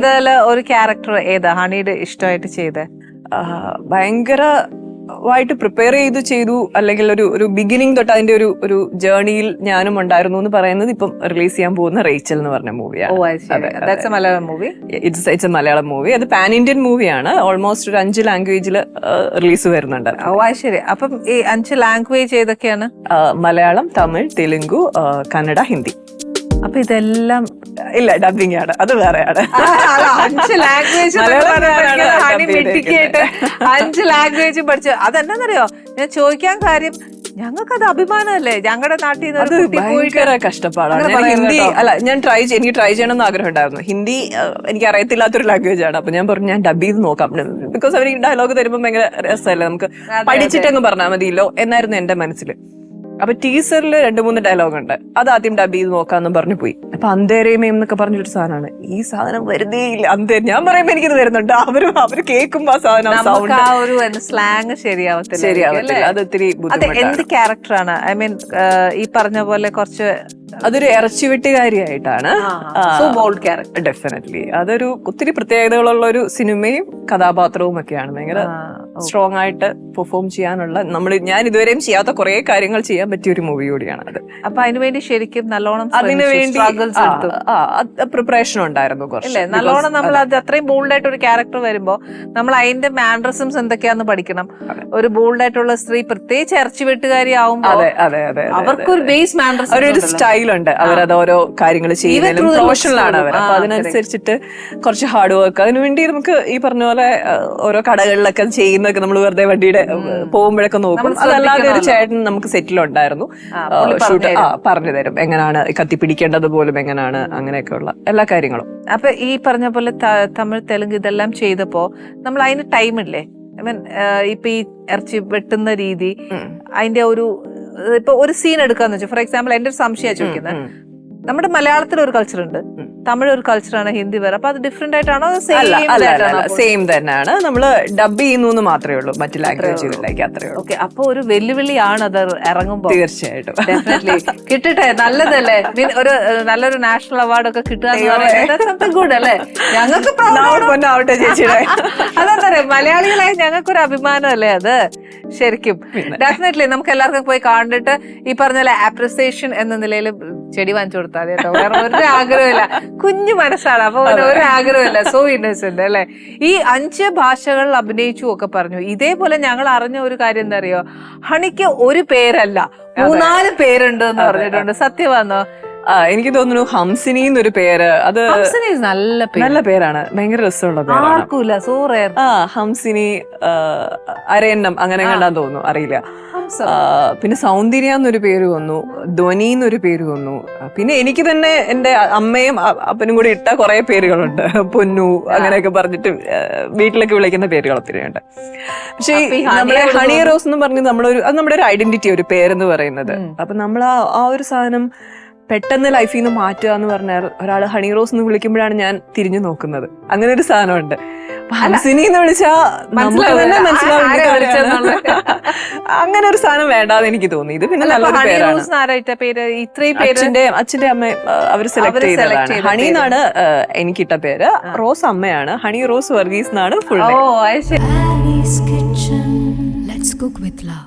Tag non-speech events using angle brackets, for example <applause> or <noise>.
ചെയ്തതിൽ ഒരു ക്യാരക്ടർ ഏതാ ഹണിയുടെ ഇഷ്ടമായിട്ട് ചെയ്ത? ഭയങ്കരമായിട്ട് പ്രിപ്പയർ ചെയ്ത് ചെയ്തു അല്ലെങ്കിൽ ഒരു ഒരു ബിഗിനിങ് തൊട്ട് അതിന്റെ ഒരു ഒരു ജേർണിയിൽ ഞാനും ഉണ്ടായിരുന്നു എന്ന് പറയുന്നത് ഇപ്പം റിലീസ് ചെയ്യാൻ പോകുന്ന റേച്ചൽ എന്ന് പറഞ്ഞ മൂവിയാണ് Malayalam movie it's it's a Malayalam movie അത് പാൻ ഇന്ത്യൻ മൂവിയാണ് ഓൾമോസ്റ്റ് ഒരു അഞ്ച് ലാംഗ്വേജിൽ റിലീസ് വരുന്നുണ്ട്. ഓ ശരി. അപ്പം ഈ അഞ്ച് ലാംഗ്വേജ് ഏതൊക്കെയാണ്? മലയാളം തമിഴ് തെലുങ്കു കന്നഡ ഹിന്ദി. അപ്പൊ ഇതെല്ലാം ഇല്ല ഡബിംഗ് ആണ്. അത് വേറെയാണ്. അഞ്ച് ലാംഗ്വേജ് അഞ്ച് ലാംഗ്വേജ് പഠിച്ചു. അതെന്നറിയോ ഞാൻ ചോദിക്കാൻ കാര്യം ഞങ്ങൾക്കത് അഭിമാനമല്ലേ? ഞങ്ങളുടെ നാട്ടിൽ നിന്ന് അത് ഭയങ്കര കഷ്ടപ്പാടാണ്. ഹിന്ദി അല്ല ഞാൻ ട്രൈ എനിക്ക് ട്രൈ ചെയ്യണം എന്ന് ആഗ്രഹം ഉണ്ടായിരുന്നു ഹിന്ദി എനിക്ക് അറിയത്തില്ലാത്തൊരു ലാംഗ്വേജ് ആണ്. അപ്പൊ ഞാൻ പറഞ്ഞു ഞാൻ ഡബ് ചെയ്ത് നോക്കാം. ബിക്കോസ് അവർ ഈ ഡയലോഗ് തരുമ്പോൾ ഭയങ്കര രസമല്ലേ? നമുക്ക്. പഠിച്ചിട്ടങ്ങ് പറഞ്ഞാൽ മതിയല്ലോ എന്നായിരുന്നു എന്റെ മനസ്സിൽ അപ്പൊ ടീസറിൽ രണ്ട് മൂന്ന് ഡയലോഗ് ഉണ്ട്. അത് ആദ്യം ഡബ് ചെയ്ത് നോക്കാന്ന് പറഞ്ഞു പോയി. അപ്പൊ അന്തേരേമയം എന്നൊക്കെ പറഞ്ഞൊരു സാധനമാണ് ഈ സാധനം വരുന്നേ ഇല്ല അന്തേ ഞാൻ പറയുമ്പോ എനിക്കിത് വരുന്നുണ്ട്. അവരും അവർ കേൾക്കുമ്പോ ആ സാധനം സൗണ്ട് സ്ലാങ് ശരിയാവത്തില്ല. ശരിയാവത്തില്ല അത് ഒത്തിരി എന്ത് ക്യാരക്ടറാണ് ഐ മീൻ ഈ പറഞ്ഞ പോലെ കുറച്ച് അതൊരു ഇറച്ചിവെട്ടുകാരിയായിട്ടാണ്. ഡെഫിനറ്റ്ലി അതൊരു ഒത്തിരി പ്രത്യേകതകളുള്ള ഒരു സിനിമയും കഥാപാത്രവും ഒക്കെയാണ് ഭയങ്കര സ്ട്രോങ് ആയിട്ട് പെർഫോം ചെയ്യാനുള്ള നമ്മൾ ഞാൻ ഇതുവരെയും ചെയ്യാത്ത കുറെ കാര്യങ്ങൾ ചെയ്യാൻ പറ്റിയ ഒരു മൂവി കൂടിയാണ് അത്. അപ്പൊ അതിനുവേണ്ടി ശരിക്കും നല്ലോണം അതിനുവേണ്ടി പ്രിപ്പറേഷൻ ഉണ്ടായിരുന്നു കുറച്ച്. നല്ലോണം നമ്മൾ അത്. അത്രയും ബോൾഡ് ആയിട്ട് ഒരു ക്യാരക്ടർ വരുമ്പോ നമ്മൾ അതിന്റെ മാൻഡ്രസംസ് എന്തൊക്കെയാന്ന് പഠിക്കണം. ഒരു ബോൾഡ് ആയിട്ടുള്ള സ്ത്രീ പ്രത്യേകിച്ച് ഇറച്ചി വെട്ടുകാരി അതെ. അവർക്കൊരു ബേസ് മാൻഡ്രസ് അവരൊരു സ്റ്റൈലുണ്ട് അവരത് ഓരോ കാര്യങ്ങൾ ചെയ്യുന്നതിലും പ്രൊഫഷണൽ ആണ് അവർ. അപ്പൊ അതിനനുസരിച്ചിട്ട് കുറച്ച് ഹാർഡ് വർക്ക് അതിനുവേണ്ടി നമുക്ക് ഈ പറഞ്ഞ പോലെ ഓരോ കടകളിലൊക്കെ ചെയ്യുന്നൊക്കെ നമ്മൾ വെറുതെ വണ്ടിയുടെ പോകുമ്പോഴൊക്കെ നോക്കും. അതല്ലാതെ ഒരു. ചേട്ടൻ നമുക്ക് സെറ്റിലുണ്ടായിരുന്നു. ഉണ്ടായിരുന്നു ഷൂട്ട് പറഞ്ഞു ആ പറഞ്ഞു തരും. എങ്ങനെയാണ് കത്തിപ്പിടിക്കേണ്ടത് പോലും എങ്ങനെയാണ് അങ്ങനെയൊക്കെയുള്ള എല്ലാ കാര്യങ്ങളും. അപ്പൊ ഈ പറഞ്ഞ പോലെ തമിഴ് തെലുങ്ക് ഇതെല്ലാം ചെയ്തപ്പോ നമ്മൾ അതിന് ടൈം ഇല്ലേ? ഐ മീൻ ഇപ്പൊ ഈ ഇറച്ചി വെട്ടുന്ന രീതി അതിന്റെ ഒരു ഇപ്പൊ ഒരു സീൻ എടുക്കാന്ന് വെച്ചാൽ ഫോർ എക്സാമ്പിൾ എന്റെ ഒരു സംശയം ചോദിക്കുന്നത്. നമ്മുടെ മലയാളത്തിൽ ഒരു കൾച്ചർ ഉണ്ട്. തമിഴ് ഒരു കൾച്ചറാണ് ഹിന്ദി വേറെ. അപ്പൊ അത് ഡിഫറെന്റ് ആയിട്ടാണോ അല്ല അല്ല അല്ല സെയിം തന്നെയാണ്. നമ്മൾ ഡബ് ചെയ്യുന്നു മാത്രമേ ഉള്ളൂ. മറ്റു ലാംഗ്വേജുകളിലേക്ക് അത്രേ ഉള്ളൂ. ഓക്കെ അപ്പൊ ഒരു വെല്ലുവിളിയാണ് അത് ഇറങ്ങുമ്പോൾ തീർച്ചയായിട്ടും. ഡെഫിനറ്റ്ലി കിട്ടട്ടെ നല്ലതല്ലേ? ഒരു നല്ലൊരു നാഷണൽ അവാർഡ് ഒക്കെ കിട്ടുക ഗുഡ് അല്ലേ? ഞങ്ങൾക്ക് ചേച്ചിയുടെ. <laughs> അതെന്താ പറയാ മലയാളികളായ ഞങ്ങൾക്കൊരു അഭിമാനമല്ലേ അത്? ശരിക്കും. ഡെഫിനറ്റ്ലി നമുക്ക് എല്ലാവർക്കും പോയി കണ്ടിട്ട് ഈ പറഞ്ഞ പോലെ അപ്രിസിയേഷൻ എന്ന നിലയിൽ ചെടി വാങ്ങിച്ചു കൊടുത്താൽ മതി കേട്ടോ. വേറെ ഒരു ആഗ്രഹമില്ല കുഞ്ഞു മനസ്സാണ്. അപ്പൊ ഒരു ആഗ്രഹമില്ല സോ ഇന്നസെന്റ് അല്ലെ? ഈ അഞ്ച് ഭാഷകളിൽ അഭിനയിച്ചു ഒക്കെ പറഞ്ഞു. ഇതേപോലെ ഞങ്ങൾ അറിഞ്ഞ ഒരു കാര്യം എന്താ അറിയോ? ഹണിക്ക് ഒരു പേരല്ല. മൂന്നാൽ പേരുണ്ട് എന്ന് പറഞ്ഞിട്ടുണ്ട്. സത്യമാണോ എനിക്ക് തോന്നുന്നു ഹംസിനി എന്നൊരു പേര്. അത് നല്ല നല്ല പേരാണ്. ഭയങ്കര രസമുള്ള പേരാണ്. ആ ഹംസിനി അരയണ്ണം അരയന്നം അങ്ങനെ കണ്ടാൻ തോന്നുന്നു. അറിയില്ല. പിന്നെ സൗന്ദര്യ എന്നൊരു പേര് വന്നു. ധ്വനി എന്നൊരു പേര് വന്നു. പിന്നെ എനിക്ക് തന്നെ എന്റെ അമ്മയും അപ്പനും കൂടി ഇട്ട കുറെ പേരുകളുണ്ട്. പൊന്നു അങ്ങനെയൊക്കെ പറഞ്ഞിട്ട് വീട്ടിലൊക്കെ വിളിക്കുന്ന പേരുകൾ ഒത്തിരി ഉണ്ട്. പക്ഷെ നമ്മളെ ഹണി റോസ് എന്ന് പറഞ്ഞ് നമ്മളൊരു അത് നമ്മുടെ ഒരു ഐഡന്റിറ്റി ഒരു പേരെന്ന് പറയുന്നത്. അപ്പൊ നമ്മൾ ആ ഒരു സാധനം പെട്ടെന്ന് ലൈഫിൽ നിന്ന് മാറ്റുക എന്ന് പറഞ്ഞാൽ ഒരാൾ ഹണി റോസ് എന്ന് വിളിക്കുമ്പോഴാണ് ഞാൻ തിരിഞ്ഞു നോക്കുന്നത്. അങ്ങനെ ഒരു സാധനമുണ്ട്. ഹംസിനി എന്ന്. അങ്ങനെ ഒരു സാധനം വേണ്ടാന്ന് എനിക്ക് തോന്നി. ഇത് പിന്നെ നല്ലൊരു ഹണി പേരാണ്. പേര്? ഇത്രയും പേര് അച്ഛന്റെ അച്ഛന്റെ അമ്മ അവർ സെലക്ട് ചെയ്തതാണ്. ചെയ്ത ഹണി എന്നാണ് എനിക്കിട്ട പേര്. റോസ് അമ്മയാണ്. ഹണി റോസ് വർഗീസ് എന്നാണ് ഫുൾ ഓ ശരി. Let's cook with love.